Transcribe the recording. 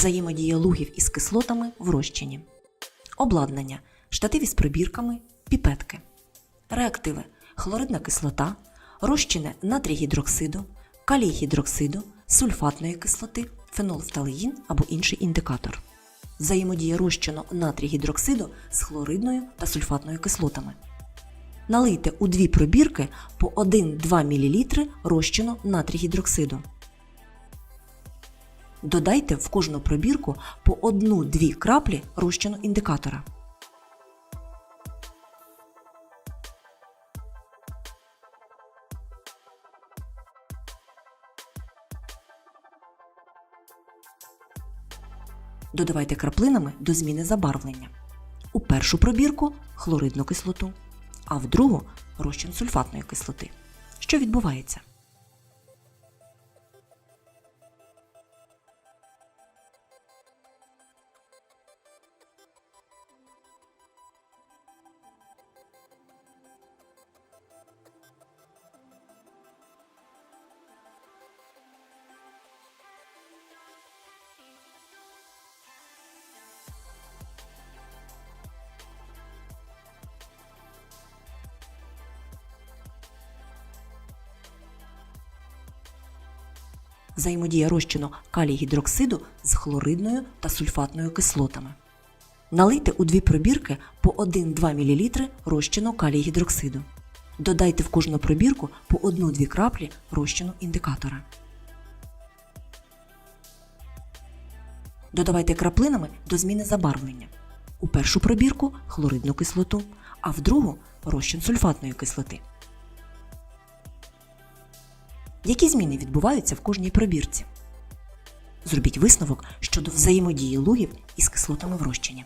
Взаємодія лугів із кислотами в розчині. Обладнання. Штатив із пробірками, піпетки. Реактиви. Хлоридна кислота, розчини натрій гідроксиду, калій гідроксиду, сульфатної кислоти, фенолфталеїн або інший індикатор. Взаємодія розчину натрій гідроксиду з хлоридною та сульфатною кислотами. Налийте у дві пробірки по 1-2 мл розчину натрій гідроксиду. Додайте в кожну пробірку по 1-2 краплі розчину індикатора. Додавайте краплинами до зміни забарвлення. У першу пробірку хлоридну кислоту, а в другу розчин сульфатної кислоти. Що відбувається? Взаємодія розчину калій гідроксиду з хлоридною та сульфатною кислотами. Налийте у дві пробірки по 1-2 мл розчину калій гідроксиду. Додайте в кожну пробірку по 1-2 краплі розчину індикатора. Додавайте краплинами до зміни забарвлення. У першу пробірку хлоридну кислоту, а в другу розчин сульфатної кислоти. Які зміни відбуваються в кожній пробірці? Зробіть висновок щодо взаємодії лугів із кислотами в розчині.